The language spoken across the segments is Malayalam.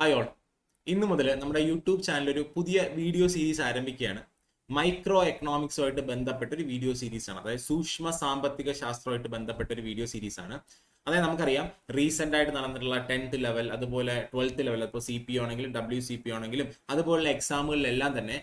ഹായ് ഓൾ ഇന്ന് മുതൽ നമ്മുടെ യൂട്യൂബ് ചാനൽ ഒരു പുതിയ വീഡിയോ സീരീസ് ആരംഭിക്കുകയാണ്. മൈക്രോ എക്കണോമിക്സുമായിട്ട് ബന്ധപ്പെട്ട ഒരു വീഡിയോ സീരീസ് ആണ്. അതായത് സൂക്ഷ്മ സാമ്പത്തിക ശാസ്ത്രമായിട്ട് ബന്ധപ്പെട്ട ഒരു വീഡിയോ സീരീസ് ആണ്. അതായത് നമുക്കറിയാം റീസെന്റ് ആയിട്ട് നടന്നിട്ടുള്ള ടെൻത്ത് ലെവൽ അതുപോലെ ട്വൽത്ത് ലെവൽ ഇപ്പോൾ സി പി ആണെങ്കിലും ഡബ്ല്യു സി പി ആണെങ്കിലും അതുപോലുള്ള എക്സാമുകളിലെല്ലാം തന്നെ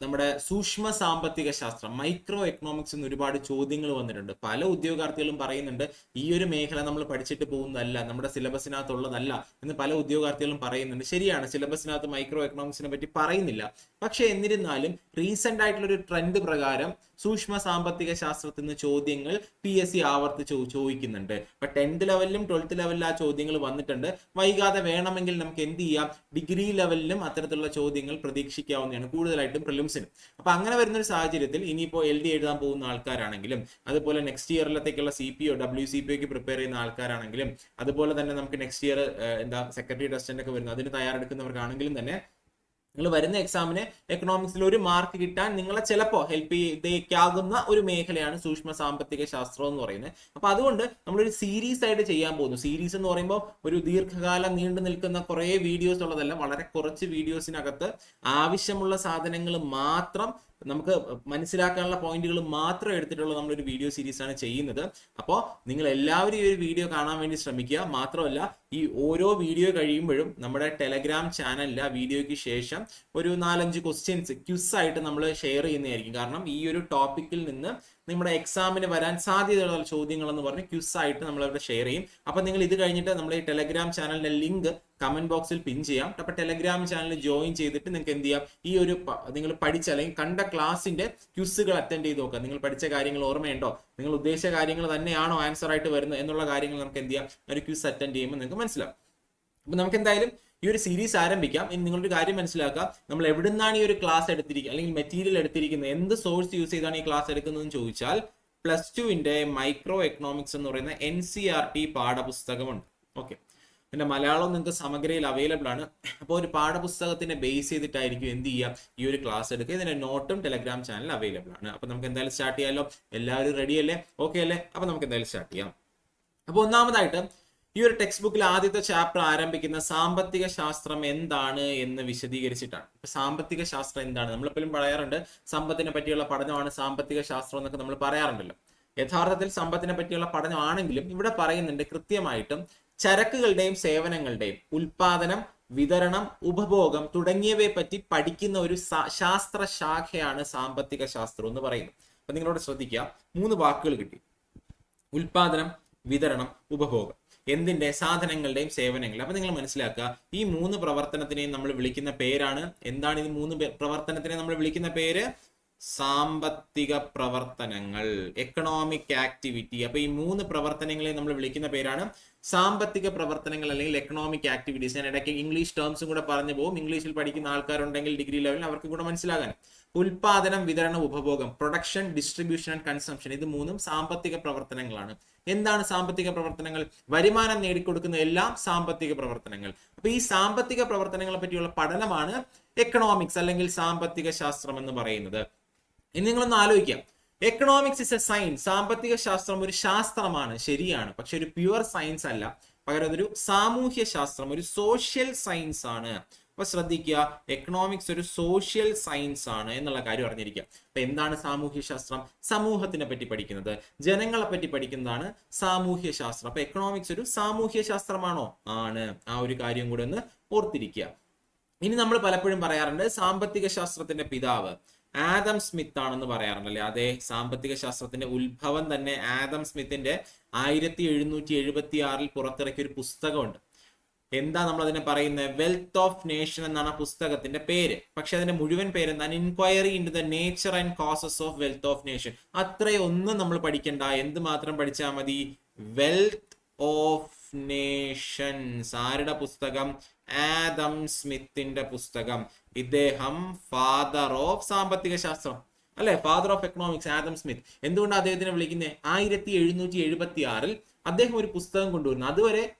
നമ്മുടെ സൂക്ഷ്മ സാമ്പത്തിക ശാസ്ത്രം മൈക്രോ എക്കണോമിക്സ് എന്ന് ഒരുപാട് ചോദ്യങ്ങൾ വന്നിട്ടുണ്ട്. പല ഉദ്യോഗാർത്ഥികളും പറയുന്നുണ്ട് ഈ ഒരു മേഖല നമ്മൾ പഠിച്ചിട്ട് പോകുന്നതല്ല നമ്മുടെ സിലബസിനകത്തുള്ളതല്ല എന്ന് പല ഉദ്യോഗാർത്ഥികളും പറയുന്നുണ്ട്. ശരിയാണ് സിലബസിനകത്ത് മൈക്രോ എക്കണോമിക്സിനെ പറ്റി പറയുന്നില്ല. പക്ഷെ എന്നിരുന്നാലും റീസെന്റ് ആയിട്ടുള്ള ഒരു ട്രെൻഡ് പ്രകാരം സൂക്ഷ്മ സാമ്പത്തിക ശാസ്ത്രത്തിൽ നിന്ന് ചോദ്യങ്ങൾ പി എസ് സി ആവർത്തിച്ച് ചോദിക്കുന്നുണ്ട്. ഇപ്പൊ ടെൻത്ത് ലെവലിലും ട്വൽത്ത് ലെവലിലും ആ ചോദ്യങ്ങൾ വന്നിട്ടുണ്ട്. വൈകാതെ വേണമെങ്കിൽ നമുക്ക് എന്ത് ചെയ്യാം? ഡിഗ്രി ലെവലിലും അത്തരത്തിലുള്ള ചോദ്യങ്ങൾ പ്രതീക്ഷിക്കാവുന്നതാണ് കൂടുതലായിട്ടും പ്രിലിംസിന് അപ്പൊ അങ്ങനെ വരുന്ന ഒരു സാഹചര്യത്തിൽ ഇനിയിപ്പോ എൽ ഡി എഴുതാൻ പോകുന്ന ആൾക്കാരാണെങ്കിലും അതുപോലെ next ഇയറിലത്തേക്കുള്ള C P O W C P ഒക്ക് പ്രിപ്പയർ ചെയ്യുന്ന ആൾക്കാരാണെങ്കിലും അതുപോലെ തന്നെ നമുക്ക് നെക്സ്റ്റ് ഇയർ എന്താ സെക്രട്ടറി ടെസ്റ്റിന്റെ ഒക്കെ വരുന്നത് അതിന് തയ്യാറെടുക്കുന്നവർക്കാണെങ്കിലും തന്നെ നിങ്ങൾ വരുന്ന എക്സാമിന് എക്കണോമിക്സിൽ ഒരു മാർക്ക് കിട്ടാൻ നിങ്ങളെ ചിലപ്പോൾ ഹെൽപ്പ് ചെയ്തേക്കാകുന്ന ഒരു മേഖലയാണ് സൂക്ഷ്മ സാമ്പത്തിക ശാസ്ത്രം എന്ന് പറയുന്നത്. അപ്പൊ അതുകൊണ്ട് നമ്മളൊരു സീരീസ് ആയിട്ട് ചെയ്യാൻ പോകുന്നു. സീരീസ് എന്ന് പറയുമ്പോൾ ഒരു ദീർഘകാലം നീണ്ടു നിൽക്കുന്ന കുറേ വീഡിയോസ് ഉള്ളതല്ല വളരെ കുറച്ച് വീഡിയോസിനകത്ത് ആവശ്യമുള്ള സാധനങ്ങൾ മാത്രം നമുക്ക് മനസ്സിലാക്കാനുള്ള പോയിന്റുകൾ മാത്രം എടുത്തിട്ടുള്ള നമ്മളൊരു വീഡിയോ സീരീസ് ആണ് ചെയ്യുന്നത്. അപ്പോൾ നിങ്ങൾ എല്ലാവരും ഈ ഒരു വീഡിയോ കാണാൻ വേണ്ടി ശ്രമിക്കുക. മാത്രമല്ല ഈ ഓരോ വീഡിയോ കഴിയുമ്പോഴും നമ്മുടെ ടെലഗ്രാം ചാനലിൽ ആ വീഡിയോയ്ക്ക് ശേഷം ഒരു നാലഞ്ച് ക്വസ്റ്റ്യൻസ് ക്യുസ് ആയിട്ട് നമ്മൾ ഷെയർ ചെയ്യുന്നതായിരിക്കും. കാരണം ഈ ഒരു ടോപ്പിക്കിൽ നിന്ന് നമ്മുടെ എക്സാമിന് വരാൻ സാധ്യതയുള്ള ചോദ്യങ്ങൾ എന്ന് പറഞ്ഞ് ക്വിസ് ആയിട്ട് നമ്മൾ അവിടെ ഷെയർ ചെയ്യും. അപ്പൊ നിങ്ങൾ ഇത് കഴിഞ്ഞിട്ട് നമ്മൾ ഈ ടെലഗ്രാം ചാനലിന്റെ ലിങ്ക് കമന്റ് ബോക്സിൽ പിൻ ചെയ്യാം. അപ്പൊ ടെലഗ്രാം ചാനൽ ജോയിൻ ചെയ്തിട്ട് നിങ്ങൾക്ക് എന്ത് ചെയ്യാം? ഈ ഒരു നിങ്ങൾ പഠിച്ച അല്ലെങ്കിൽ കണ്ട ക്ലാസിന്റെ ക്യൂസുകൾ അറ്റൻഡ് ചെയ്ത് നോക്കുക. നിങ്ങൾ പഠിച്ച കാര്യങ്ങൾ ഓർമ്മയുണ്ടോ? നിങ്ങൾ ഉദ്ദേശിച്ച കാര്യങ്ങൾ തന്നെയാണോ ആൻസർ ആയിട്ട് വരുന്നത് എന്നുള്ള കാര്യങ്ങൾ നമുക്ക് എന്ത് ചെയ്യാം? ഒരു ക്യൂസ് അറ്റൻഡ് ചെയ്യുമ്പോൾ നിങ്ങൾക്ക് മനസ്സിലാവും. അപ്പൊ നമുക്ക് എന്തായാലും ഈ ഒരു സീരീസ് ആരംഭിക്കാം. ഇനി നിങ്ങളൊരു കാര്യം മനസ്സിലാക്കാം. നമ്മൾ എവിടെ നിന്നാണ് ഈ ഒരു ക്ലാസ് എടുത്തിരിക്കുക അല്ലെങ്കിൽ മെറ്റീരിയൽ എടുത്തിരിക്കുന്നത്? എന്ത് സോഴ്സ് യൂസ് ചെയ്താണ് ഈ ക്ലാസ് എടുക്കുന്നതെന്ന് ചോദിച്ചാൽ പ്ലസ് ടുവിന്റെ മൈക്രോ എക്കണോമിക്സ് എന്ന് പറയുന്ന എൻ സി ആർ ടി പാഠപുസ്തകമുണ്ട്. ഓക്കെ പിന്നെ മലയാളം നിങ്ങൾക്ക് സമഗ്രയിൽ അവൈലബിൾ ആണ്. അപ്പോൾ ഒരു പാഠപുസ്തകത്തിനെ ബേസ് ചെയ്തിട്ടായിരിക്കും എന്ത് ചെയ്യുക? ഈ ഒരു ക്ലാസ് എടുക്കുക. ഇതിന്റെ നോട്ടും ടെലഗ്രാം ചാനൽ അവൈലബിൾ ആണ്. അപ്പോൾ നമുക്ക് എന്തായാലും സ്റ്റാർട്ട് ചെയ്യാമല്ലോ എല്ലാവരും റെഡി അല്ലേ? ഓക്കെ അല്ലേ? അപ്പോൾ നമുക്ക് എന്തായാലും സ്റ്റാർട്ട് ചെയ്യാം. അപ്പോൾ ഒന്നാമതായിട്ട് ഈ ഒരു ടെക്സ്റ്റ് ബുക്കിൽ ആദ്യത്തെ ചാപ്റ്റർ ആരംഭിക്കുന്ന സാമ്പത്തിക ശാസ്ത്രം എന്താണ് എന്ന് വിശദീകരിച്ചിട്ടാണ്. ഇപ്പൊ സാമ്പത്തിക ശാസ്ത്രം എന്താണ്? നമ്മളെപ്പോഴും പറയാറുണ്ട് സമ്പത്തിനെ പറ്റിയുള്ള പഠനമാണ് സാമ്പത്തിക ശാസ്ത്രം എന്നൊക്കെ നമ്മൾ പറയാറുണ്ടല്ലോ. യഥാർത്ഥത്തിൽ സമ്പത്തിനെ പറ്റിയുള്ള പഠനമാണെങ്കിലും ഇവിടെ പറയുന്നുണ്ട് കൃത്യമായിട്ടും ചരക്കുകളുടെയും സേവനങ്ങളുടെയും ഉൽപാദനം വിതരണം ഉപഭോഗം തുടങ്ങിയവയെ പറ്റി പഠിക്കുന്ന ഒരു ശാസ്ത്ര ശാഖയാണ് സാമ്പത്തിക ശാസ്ത്രം എന്ന് പറയുന്നത്. അപ്പൊ നിങ്ങളോട് ശ്രദ്ധിക്കുക മൂന്ന് വാക്കുകൾ കിട്ടി. ഉൽപാദനം വിതരണം ഉപഭോഗം. എന്തിന്റെ സാധനങ്ങളുടെയും സേവനങ്ങളുടെ അപ്പൊ നിങ്ങൾ മനസ്സിലാക്കുക ഈ മൂന്ന് പ്രവർത്തനത്തിനെയും നമ്മൾ വിളിക്കുന്ന പേരാണ്. എന്താണ് ഈ മൂന്ന് പ്രവർത്തനത്തിനെ നമ്മൾ വിളിക്കുന്ന പേര്? സാമ്പത്തിക പ്രവർത്തനങ്ങൾ എക്കണോമിക് ആക്ടിവിറ്റി അപ്പൊ ഈ മൂന്ന് പ്രവർത്തനങ്ങളെ നമ്മൾ വിളിക്കുന്ന പേരാണ്. സാമ്പത്തിക പ്രവർത്തനങ്ങൾ അല്ലെങ്കിൽ എക്കണോമിക് ആക്ടിവിറ്റീസ് ഞാൻ ഇടയ്ക്ക് ഇംഗ്ലീഷ് ടേംസും കൂടെ പറഞ്ഞു പോകും. ഇംഗ്ലീഷിൽ പഠിക്കുന്ന ആൾക്കാരുണ്ടെങ്കിൽ ഡിഗ്രി ലെവലിൽ അവർക്ക് കൂടെ മനസ്സിലാകാൻ ഉൽപാദനം വിതരണം ഉപഭോഗം പ്രൊഡക്ഷൻ ഡിസ്ട്രിബ്യൂഷൻ ആൻഡ് കൺസംഷൻ ഇത് മൂന്നും സാമ്പത്തിക പ്രവർത്തനങ്ങളാണ്. എന്താണ് സാമ്പത്തിക പ്രവർത്തനങ്ങൾ? വരുമാനം നേടിക്കൊടുക്കുന്ന എല്ലാം സാമ്പത്തിക പ്രവർത്തനങ്ങൾ. അപ്പൊ ഈ സാമ്പത്തിക പ്രവർത്തനങ്ങളെ പറ്റിയുള്ള പഠനമാണ് എക്കണോമിക്സ് അല്ലെങ്കിൽ സാമ്പത്തിക ശാസ്ത്രം എന്ന് പറയുന്നത്. ഇനി നിങ്ങളൊന്ന് ആലോചിക്കാം. എക്കണോമിക്സ് ഇസ് എ സയൻസ് സാമ്പത്തിക ശാസ്ത്രം ഒരു ശാസ്ത്രമാണ് ശരിയാണ്. പക്ഷെ ഒരു പ്യുവർ സയൻസ് അല്ല. പകരം അതൊരു സാമൂഹ്യ ശാസ്ത്രം ഒരു സോഷ്യൽ സയൻസ് ആണ്. അപ്പൊ ശ്രദ്ധിക്കുക എക്കണോമിക്സ് ഒരു സോഷ്യൽ സയൻസ് ആണ് എന്നുള്ള കാര്യം അറിഞ്ഞിരിക്കുക. അപ്പൊ എന്താണ് സാമൂഹ്യ ശാസ്ത്രം? സമൂഹത്തിനെ പറ്റി പഠിക്കുന്നത്. ജനങ്ങളെ പറ്റി പഠിക്കുന്നതാണ് സാമൂഹ്യ ശാസ്ത്രം. അപ്പൊ എക്കണോമിക്സ് ഒരു സാമൂഹ്യ ശാസ്ത്രമാണോ? ആണ്. ആ ഒരു കാര്യം കൂടെ ഒന്ന് ഓർത്തിരിക്കുക. ഇനി നമ്മൾ പലപ്പോഴും പറയാറുണ്ട് സാമ്പത്തിക ശാസ്ത്രത്തിന്റെ പിതാവ് ആദം സ്മിത്ത് ആണെന്ന് പറയാറുണ്ടല്ലേ? അതെ സാമ്പത്തിക ശാസ്ത്രത്തിന്റെ ഉത്ഭവം തന്നെ ആദം സ്മിത്തിന്റെ ആയിരത്തി എഴുന്നൂറ്റി എഴുപത്തി ആറിൽ പുറത്തിറക്കിയ ഒരു പുസ്തകമുണ്ട്. എന്താ നമ്മൾ അതിനെ പറയുന്നത് വെൽത്ത് ഓഫ് നേഷൻ എന്നാണ് പുസ്തകത്തിന്റെ പേര്. പക്ഷെ അതിന്റെ മുഴുവൻ പേര് എന്താണ്? Inquiry into the nature and causes of wealth of nation അത്രയൊന്നും നമ്മൾ പഠിക്കണ്ട. എന്ത് മാത്രം പഠിച്ചാൽ മതി? വെൽത്ത് ഓഫ് നേഷൻസ് ആരുടെ പുസ്തകം? ആദം സ്മിത്തിന്റെ പുസ്തകം. ഇദ്ദേഹം ഫാദർ ഓഫ് സാമ്പത്തിക ശാസ്ത്രം അല്ലെ? Father of economics Adam Smith. എന്തുകൊണ്ടാണ് അദ്ദേഹത്തിനെ വിളിക്കുന്നത് ആയിരത്തി എഴുന്നൂറ്റി എഴുപത്തി ആറിൽ അദ്ദേഹം ഒരു പുസ്തകം കൊണ്ടുവരുന്നു. അതുവരെ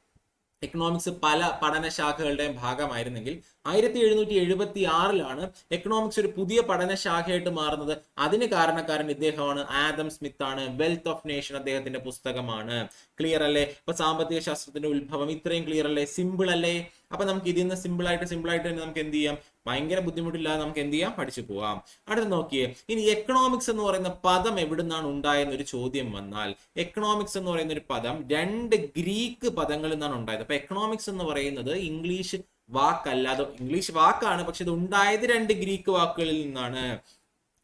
എക്കണോമിക്സ് പല പഠനശാഖകളുടെയും ഭാഗമായിരുന്നെങ്കിൽ ആയിരത്തി എഴുന്നൂറ്റി എഴുപത്തി ആറിലാണ് എക്കണോമിക്സ് ഒരു പുതിയ പഠനശാഖയായിട്ട് മാറുന്നത്. അതിന് കാരണക്കാരൻ ഇദ്ദേഹമാണ് ആദം സ്മിത്ത് ആണ്. വെൽത്ത് ഓഫ് നേഷൻ അദ്ദേഹത്തിന്റെ പുസ്തകമാണ്. ക്ലിയർ അല്ലേ? ഇപ്പൊ സാമ്പത്തിക ശാസ്ത്രത്തിന്റെ ഉത്ഭവം ഇത്രയും ക്ലിയർ അല്ലേ? സിമ്പിൾ അല്ലേ? അപ്പൊ നമുക്ക് ഇതിൽ നിന്ന് സിമ്പിൾ ആയിട്ട് സിമ്പിൾ ആയിട്ട് തന്നെ നമുക്ക് എന്ത് ചെയ്യാം? ഭയങ്കര ബുദ്ധിമുട്ടില്ലാതെ നമുക്ക് എന്ത് ചെയ്യാം? പഠിച്ചു പോവാം. അടുത്ത് നോക്കിയേ. ഇനി എക്കണോമിക്സ് എന്ന് പറയുന്ന പദം എവിടുന്നാണ് ഉണ്ടായെന്ന് ഒരു ചോദ്യം വന്നാൽ എക്കണോമിക്സ് എന്ന് പറയുന്ന ഒരു പദം രണ്ട് ഗ്രീക്ക് പദങ്ങളിൽ നിന്നാണ് ഉണ്ടായത്. അപ്പൊ എക്കണോമിക്സ് എന്ന് പറയുന്നത് ഇംഗ്ലീഷ് വാക്കല്ല അത് ഇംഗ്ലീഷ് വാക്കാണ് പക്ഷെ ഇത് ഉണ്ടായത് രണ്ട് ഗ്രീക്ക് വാക്കുകളിൽ നിന്നാണ്.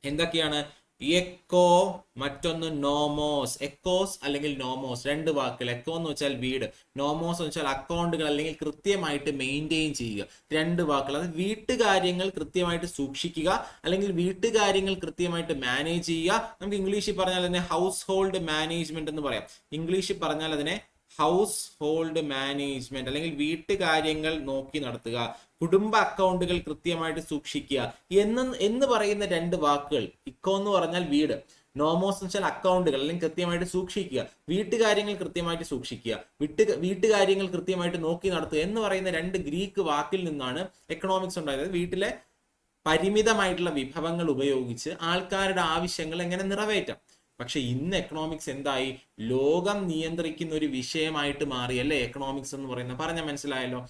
എന്തൊക്കെയാണ്? എക്കോ മറ്റൊന്ന് നോമോസ് എക്കോസ് അല്ലെങ്കിൽ നോമോസ് രണ്ട് വാക്കുകൾ. എക്കോ എന്ന് വെച്ചാൽ വീട്. നോമോസ് എന്ന് വെച്ചാൽ അക്കൗണ്ടുകൾ അല്ലെങ്കിൽ കൃത്യമായിട്ട് മെയിന്റെയിൻ ചെയ്യുക. രണ്ട് വാക്കുകൾ. അത് വീട്ടുകാര്യങ്ങൾ കൃത്യമായിട്ട് സൂക്ഷിക്കുക അല്ലെങ്കിൽ വീട്ടുകാര്യങ്ങൾ കൃത്യമായിട്ട് മാനേജ് ചെയ്യുക. നമുക്ക് ഇംഗ്ലീഷിൽ പറഞ്ഞാൽ അതിനെ ഹൗസ് ഹോൾഡ് മാനേജ്മെന്റ് എന്ന് പറയാം. ഇംഗ്ലീഷിൽ പറഞ്ഞാൽ അതിനെ ഹൗസ് ഹോൾഡ് മാനേജ്മെന്റ് അല്ലെങ്കിൽ വീട്ടുകാര്യങ്ങൾ നോക്കി നടത്തുക കുടുംബ അക്കൗണ്ടുകൾ കൃത്യമായിട്ട് സൂക്ഷിക്കുക എന്ന് എന്ന് പറയുന്ന രണ്ട് വാക്കുകൾ. ഇക്കോ എന്ന് പറഞ്ഞാൽ വീട്. നോമോസ് എന്ന് വെച്ചാൽ അക്കൗണ്ടുകൾ അല്ലെങ്കിൽ കൃത്യമായിട്ട് സൂക്ഷിക്കുക. വീട്ടുകാര്യങ്ങൾ കൃത്യമായിട്ട് സൂക്ഷിക്കുക. വിട്ടു വീട്ടുകാര്യങ്ങൾ കൃത്യമായിട്ട് നോക്കി നടത്തുക എന്ന് പറയുന്ന രണ്ട് ഗ്രീക്ക് വാക്കിൽ നിന്നാണ് എക്കണോമിക്സ് ഉണ്ടായത്. വീട്ടിലെ പരിമിതമായിട്ടുള്ള വിഭവങ്ങൾ ഉപയോഗിച്ച് ആൾക്കാരുടെ ആവശ്യങ്ങൾ എങ്ങനെ നിറവേറ്റാം. പക്ഷെ ഇന്ന് എക്കണോമിക്സ് എന്തായി? ലോകം നിയന്ത്രിക്കുന്ന ഒരു വിഷയമായിട്ട് മാറി. അല്ലേ? എക്കണോമിക്സ് എന്ന് പറയുന്നത് പറഞ്ഞാൽ മനസ്സിലായല്ലോ?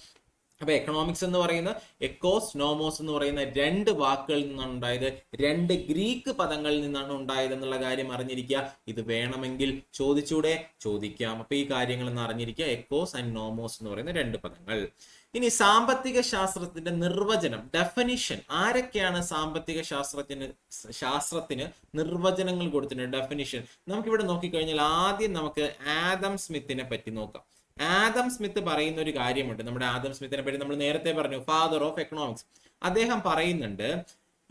അപ്പൊ എക്കണോമിക്സ് എന്ന് പറയുന്ന എക്കോസ് നോമോസ് എന്ന് പറയുന്ന രണ്ട് വാക്കുകളിൽ നിന്നാണ് ഉണ്ടായത്. രണ്ട് ഗ്രീക്ക് പദങ്ങളിൽ നിന്നാണ് ഉണ്ടായത് എന്നുള്ള കാര്യം അറിഞ്ഞിരിക്കുക. ഇത് വേണമെങ്കിൽ ചോദിച്ചൂടെ? ചോദിക്കാം. അപ്പൊ ഈ കാര്യങ്ങൾ എന്ന് അറിഞ്ഞിരിക്കുക. എക്കോസ് ആൻഡ് നോമോസ് എന്ന് പറയുന്ന രണ്ട് പദങ്ങൾ. ഇനി സാമ്പത്തിക ശാസ്ത്രത്തിന്റെ നിർവചനം ഡെഫനിഷൻ ആരൊക്കെയാണ് സാമ്പത്തിക ശാസ്ത്രത്തിന് ശാസ്ത്രത്തിന് നിർവചനങ്ങൾ കൊടുത്തിട്ടുണ്ട് ഡെഫനിഷൻ നമുക്കിവിടെ നോക്കിക്കഴിഞ്ഞാൽ ആദ്യം നമുക്ക് ആദം സ്മിത്തിനെ പറ്റി നോക്കാം. ആദം സ്മിത്ത് പറയുന്ന ഒരു കാര്യമുണ്ട്. നമ്മുടെ ആദം സ്മിത്തിനെ പറ്റി നമ്മൾ നേരത്തെ പറഞ്ഞു ഫാദർ ഓഫ് എക്കണോമിക്സ് അദ്ദേഹം പറയുന്നുണ്ട്